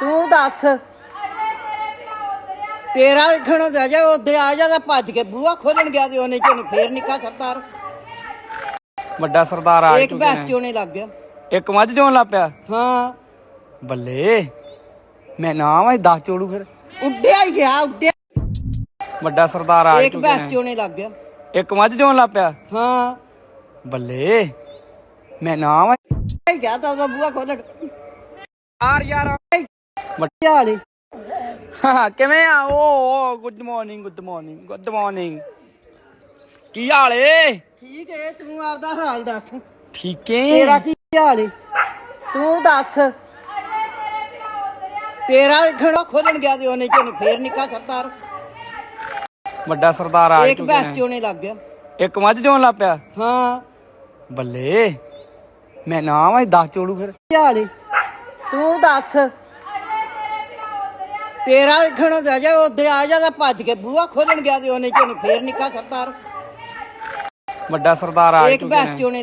ਤੂੰ ਦੱਸ। ਤੇਰਾ ਲਿਖਣ ਦਾ ਜਾ ਉਹਦੇ ਆ ਜਾਂਦਾ ਭੱਜ ਕੇ ਬੂਹਾ ਖੋਲਣ ਗਿਆ ਤੇ ਉਹਨੇ ਚੋਂ ਫੇਰ ਨਿੱਕਾ ਸਰਦਾਰ? ਵੱਡਾ ਸਰਦਾਰ ਆ ਇੱਕ ਬੈਸ ਨੇ। ਚੋਣੇ ਲੱਗ ਗਿਆ। ਇੱਕ ਮੱਝ ਚੋਣ ਲੱਗ ਪਿਆ? ਹਾਂ। ਬੱਲੇ ਮੈਂ ਨਾ ਮੈਂ 10 ਚੋੜੂ ਫਿਰ। ਉੱਡਿਆ ਹੀ ਗਿਆ ਉੱਡਿਆ। ਵੱਡਾ ਸਰਦਾਰ ਆ ਇੱਕ ਬੈਸ ਨੇ। ਚੋਣੇ ਲੱਗ ਗਿਆ। ਇੱਕ ਮੱਝ ਚੋਣ ਲੱਗ ਪਿਆ? ਹਾਂ। ਬੱਲੇ ਮੈਂ ਨਾ ਮੈਂ ਗਿਆ ਤਾਂ ਉਹਦਾ ਬੂਹਾ ਖੋਲਣ। ਯਾਰ ਯਾਰ। ਬੱਚਾ ਵਾਲੇ। ਹਾਂ, ਕਿਵੇਂ ਆ? ਓ good morning good morning good morning ਕੀ ਹਾਲ ਏ? ਠੀਕ ਹੈ ਤੂੰ ਆਪਦਾ ਹਾਲ ਦੱਸ। ਠੀਕ ਏ। ਤੇਰਾ ਕੀ ਹਾਲ ਏ? ਤੂੰ ਦੱਸ। ਤੇਰਾ ਲਿਖਣ ਖੋਲਣ ਗਿਆ ਤੇ ਉਹਨੇ ਚੋਂ ਫੇਰ ਨਿੱਕਾ ਸਰਦਾਰ। ਵੱਡਾ ਸਰਦਾਰ ਆ ਇੱਕ ਚੁੱਕੇ ਬੈਸ ਨੇ ਚੋਣੇ ਲੱਗ ਗਿਆ। ਇੱਕ ਮੱਝ ਚੋਣ ਲੱਗ ਪਿਆ? ਹਾਂ। ਬੱਲੇ ਮੈਂ ਨਾ ਮੈਂ 10 ਚੋੜੂ ਫਿਰ। ਹਾਲੇ ਤੂੰ ਦੱਸ। ਤੇਰਾ ਲਿਖਣ ਦਾ ਜਾ ਉਹਦੇ ਆ ਜਾਂਦਾ ਭੱਜ ਕੇ ਬੂਹਾ ਖੋਲਣ ਗਿਆ ਤੇ ਉਹਨੇ ਚੋਂ ਫੇਰ ਨਿੱਕਾ ਸਰਦਾਰ। ਵੱਡਾ ਸਰਦਾਰ ਆ ਇੱਕ ਚੁੱਕੇ ਬੈਸ ਨੇ ਚੋਣੇ